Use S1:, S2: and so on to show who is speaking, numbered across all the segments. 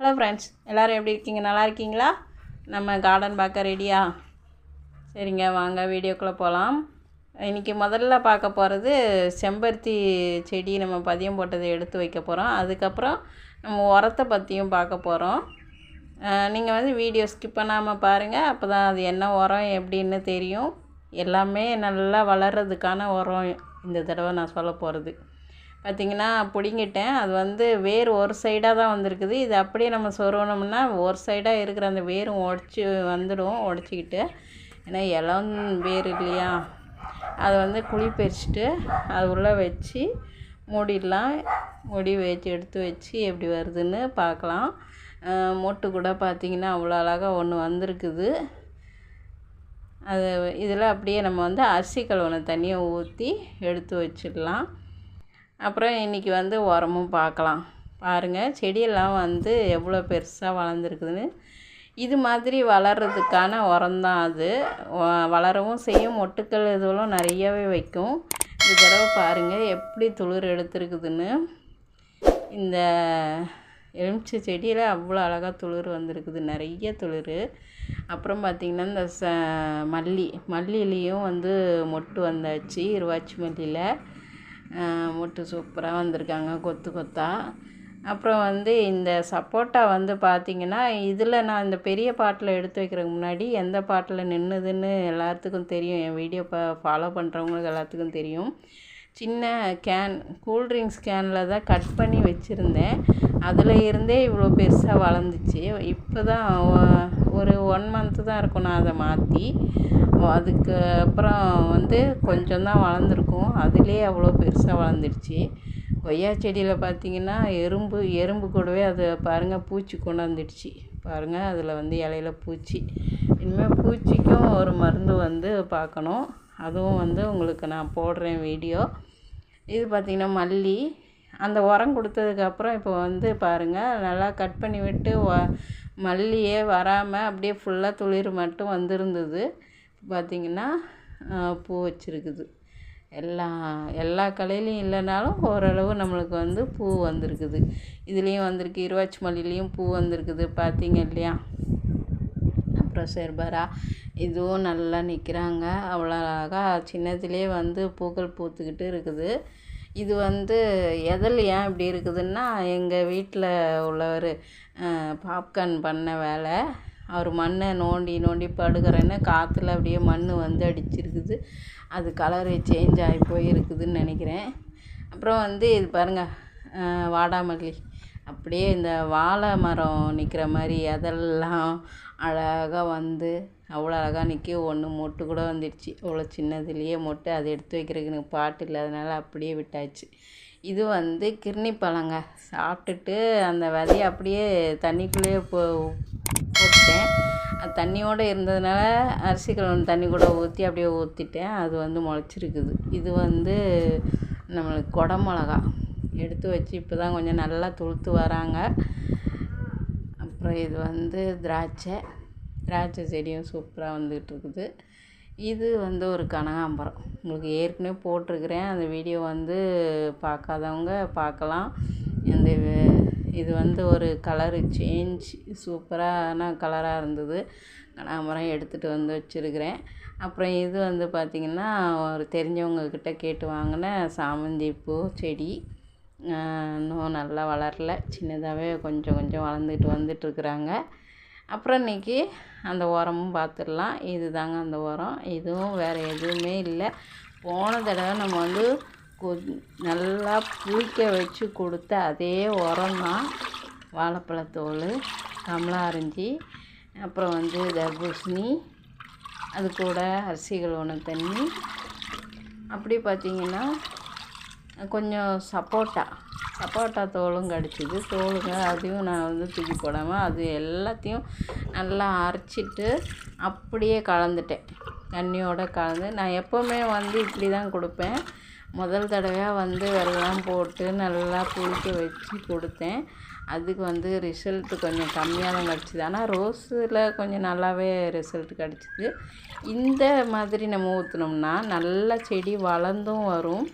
S1: hello friends எல்லோரும் எப்படி இருக்கீங்க நல்லா இருக்கீங்களா நம்ம கார்டன் பார்க்க ரெடியா சரிங்க வாங்க வீடியோக்குள்ளே போகலாம் இன்றைக்கி முதல்ல பார்க்க போகிறது செம்பருத்தி செடி நம்ம பதியம் போட்டதை எடுத்து வைக்க போகிறோம் அதுக்கப்புறம் நம்ம உரத்தை பற்றியும் பார்க்க போகிறோம் நீங்கள் வந்து வீடியோ ஸ்கிப் பண்ணாமல் பாருங்கள் அப்போ தான் அது என்ன உரம் எப்படின்னு தெரியும் எல்லாமே நல்லா வளர்கிறதுக்கான உரம் இந்த தடவை நான் சொல்ல போகிறது பார்த்திங்கன்னா பிடுங்கிட்டேன் அது வந்து வேர் ஒரு சைடாக தான் வந்திருக்குது இது அப்படியே நம்ம சொருவணும்னா ஒரு சைடாக இருக்கிற அந்த வேரும் உடச்சி வந்துடும் உடச்சிக்கிட்டு ஏன்னா இளம் வேர் இல்லையா அதை வந்து குழி பறிச்சுட்டு அது உள்ளே வச்சு மூடிடலாம் மூடி வச்சு எடுத்து வச்சு எப்படி வருதுன்னு பார்க்கலாம் மொட்டு கூட பார்த்திங்கன்னா அவ்வளோ அழகாக ஒன்று வந்திருக்குது அது இதில் அப்படியே நம்ம வந்து அரிசி கழுவுன தண்ணியை ஊற்றி எடுத்து வச்சிடலாம் அப்புறம் இன்றைக்கி வந்து உரமும் பார்க்கலாம் பாருங்கள் செடியெல்லாம் வந்து எவ்வளோ பெருசாக வளர்ந்துருக்குதுன்னு இது மாதிரி வளர்கிறதுக்கான உரம் தான் அது வளரவும் செய்யும் மொட்டுக்கள் இதுவெல்லாம் நிறையவே வைக்கும் இந்த தடவை பாருங்கள் எப்படி துளிர் எடுத்துருக்குதுன்னு இந்த எலுமிச்சை செடியில் அவ்வளோ அழகாக துளிர் வந்திருக்குது நிறைய துளிர் அப்புறம் பார்த்திங்கன்னா இந்த ச மல்லி மல்லியிலையும் வந்து மொட்டு வந்தாச்சு இருவாச்சி மல்லியில் மொட்டு சூப்பராக வந்திருக்காங்க கொத்து கொத்தாக அப்புறம் வந்து இந்த சப்போட்டா வந்து பார்த்திங்கன்னா இதில் நான் இந்த பெரிய பாட்டில் எடுத்து வைக்கிறதுக்கு முன்னாடி எந்த பாட்டில் நின்றுதுன்னு எல்லாத்துக்கும் தெரியும் என் வீடியோ பா ஃபாலோ பண்ணுறவங்களுக்கு எல்லாத்துக்கும் தெரியும் சின்ன கேன் கூல்ட்ரிங்க்ஸ் கேனில் தான் கட் பண்ணி வச்சுருந்தேன் அதில் இருந்தே இவ்வளோ பெருசாக வளர்ந்துச்சு இப்போ தான் ஒரு ஒன் மந்த்து தான் இருக்கும் நான் அதை மாற்றி அதுக்கு அப்புறம் வந்து கொஞ்சம் தான் வளர்ந்துருக்கும் அதுலேயே அவ்வளோ பெருசாக வளர்ந்துடுச்சி கொய்யா செடியில் பார்த்தீங்கன்னா எறும்பு எறும்பு கூடவே அது பாருங்கள் பூச்சி கொண்டாந்துடுச்சு பாருங்கள் அதில் வந்து இலையில பூச்சி இனிமேல் பூச்சிக்கும் ஒரு மருந்து வந்து பார்க்கணும் அதுவும் வந்து உங்களுக்கு நான் போடுறேன் வீடியோ இது பார்த்திங்கன்னா மல்லி அந்த உரம் கொடுத்ததுக்கப்புறம் இப்போ வந்து பாருங்கள் நல்லா கட் பண்ணி விட்டு மல்லியே வராமல் அப்படியே ஃபுல்லாக துளிர் மட்டும் வந்திருந்தது பார்த்திங்கன்னா பூ வச்சுருக்குது எல்லா எல்லா கலையிலையும் இல்லைனாலும் ஓரளவு நம்மளுக்கு வந்து பூ வந்திருக்குது இதுலேயும் வந்திருக்கு இருவாச்சி மல்லிலேயும் பூ வந்திருக்குது பார்த்திங்க இல்லையா அப்புறம் செர்பரா இதுவும் நல்லா நிற்கிறாங்க அவ்வளோ அழகாக சின்னதுலேயே வந்து பூக்கள் பூத்துக்கிட்டு இருக்குது இது வந்து எதில் ஏன் இப்படி இருக்குதுன்னா எங்கள் வீட்டில் உள்ளவர் பாப்கார்ன் பண்ண வேலை அவர் மண்ணை நோண்டி நோண்டி படுகிறேன்னு காற்றுல அப்படியே மண் வந்து அடிச்சிருக்குது அது கலரு சேஞ்ச் ஆகி போயிருக்குதுன்னு நினைக்கிறேன் அப்புறம் வந்து இது பாருங்கள் வாடாமல்லி அப்படியே இந்த வாழை மரம் நிற்கிற மாதிரி அதெல்லாம் அழகாக வந்து அவ்வளோ அழகாக நிற்க ஒன்று மொட்டு கூட வந்துடுச்சு அவ்வளோ சின்னதுலேயே மொட்டு அதை எடுத்து வைக்கிறதுக்கு எனக்கு பாட்டு இல்லாதனால அப்படியே விட்டாச்சு இது வந்து கிர்ணி பழங்க சாப்பிட்டுட்டு அந்த விதையை அப்படியே தண்ணிக்குள்ளேயே போ வச்சுட்டேன் அது தண்ணியோடு இருந்ததுனால அரிசி கழுவுன தண்ணி கூட ஊற்றி அப்படியே ஊற்றிட்டேன் அது வந்து முளைச்சிருக்குது இது வந்து நம்மளுக்கு கொடை மிளகா எடுத்து வச்சு இப்போ தான் கொஞ்சம் நல்லா துளுத்து வராங்க அப்புறம் இது வந்து திராட்சை திராட்சை செடியும் சூப்பராக வந்துக்கிட்டு இருக்குது இது வந்து ஒரு கனகாம்பரம் உங்களுக்கு ஏற்கனவே போட்டிருக்கிறேன் அந்த வீடியோ வந்து பார்க்காதவங்க பார்க்கலாம் இந்த இது வந்து ஒரு கலரு சேஞ்ச் சூப்பரான கலராக இருந்தது கனகாம்பரம் எடுத்துகிட்டு வந்து வச்சுருக்கிறேன் அப்புறம் இது வந்து பார்த்திங்கன்னா ஒரு தெரிஞ்சவங்கக்கிட்ட கேட்டு வாங்கின சாமந்தி பூ செடி இன்னும் நல்லா வளரல சின்னதாகவே கொஞ்சம் கொஞ்சம் வளர்ந்துட்டு வந்துட்டுருக்குறாங்க அப்புறம் இன்றைக்கி அந்த உரமும் பார்த்துடலாம் இது தாங்க அந்த உரம் இதுவும் வேறு எதுவுமே இல்லை போன தடவை நம்ம வந்து நல்லா புளிக்க வச்சு கொடுத்த அதே உரம் தான் வாழைப்பழத்தோல் கமலா அரிஞ்சி அப்புறம் வந்து தர்பூசணி அது கூட அரிசிகள் ஒன்று தண்ணி அப்படி பார்த்திங்கன்னா கொஞ்சம் சப்போட்டா சப்போட்டா தோலும் கிடச்சிது தோலுங்க அதையும் நான் வந்து தூக்கி போடாமல் அது எல்லாத்தையும் நல்லா அரைச்சிட்டு அப்படியே கலந்துட்டேன் தண்ணியோடு கலந்து நான் எப்போவுமே வந்து இப்படி தான் கொடுப்பேன் முதல் தடவையாக வந்து வெல்லம் போட்டு நல்லா புளிக்க வச்சு கொடுத்தேன் அதுக்கு வந்து ரிசல்ட்டு கொஞ்சம் கம்மியாக தான் கிடச்சிது ஆனால் ரோஸில் கொஞ்சம் நல்லாவே ரிசல்ட் கிடச்சிது இந்த மாதிரி நம்ம ஊற்றினோம்னா நல்லா செடி வளர்ந்தும் வரும்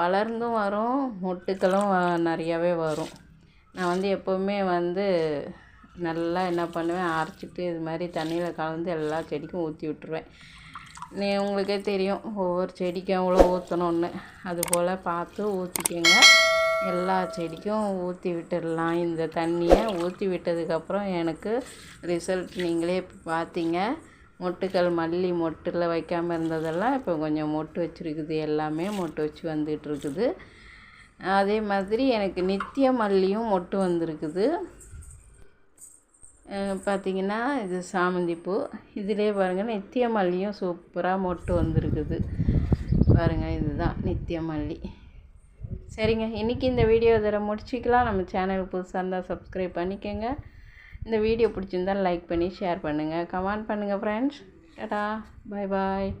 S1: வளர்ந்தும் வரும் மொட்டுக்களும் நிறையாவே வரும் நான் வந்து எப்போவுமே வந்து நல்லா என்ன பண்ணுவேன் அரைச்சிட்டு இது மாதிரி தண்ணியில் கலந்து எல்லா செடிக்கும் ஊற்றி விட்டுருவேன் நீ உங்களுக்கே தெரியும் ஒவ்வொரு செடிக்கும் அவ்வளோ ஊற்றணுன்னு அதுபோல் பார்த்து ஊற்றிக்கோங்க எல்லா செடிக்கும் ஊற்றி விட்டுடலாம் இந்த தண்ணியை ஊற்றி விட்டதுக்கப்புறம் எனக்கு ரிசல்ட் நீங்களே பார்த்தீங்க மொட்டுக்கள் மல்லி மொட்டில் வைக்காமல் இருந்ததெல்லாம் இப்போ கொஞ்சம் மொட்டு வச்சுருக்குது எல்லாமே மொட்டு வச்சு வந்துட்டுருக்குது அதே மாதிரி எனக்கு நித்திய மல்லியும் மொட்டு வந்திருக்குது பார்த்திங்கன்னா இது சாமந்தி பூ இதிலே பாருங்கள் நித்திய மல்லியும் சூப்பராக மொட்டு வந்திருக்குது பாருங்கள் இதுதான் நித்திய மல்லி சரிங்க இன்றைக்கி இந்த வீடியோ இதில் முடிச்சிக்கலாம் நம்ம சேனல் புதுசாக இருந்தால் சப்ஸ்கிரைப் பண்ணிக்கோங்க இந்த வீடியோ பிடிச்சிருந்தால் லைக் பண்ணி ஷேர் பண்ணுங்கள் கமெண்ட் பண்ணுங்கள் ஃப்ரெண்ட்ஸ் டடா பாய் பாய்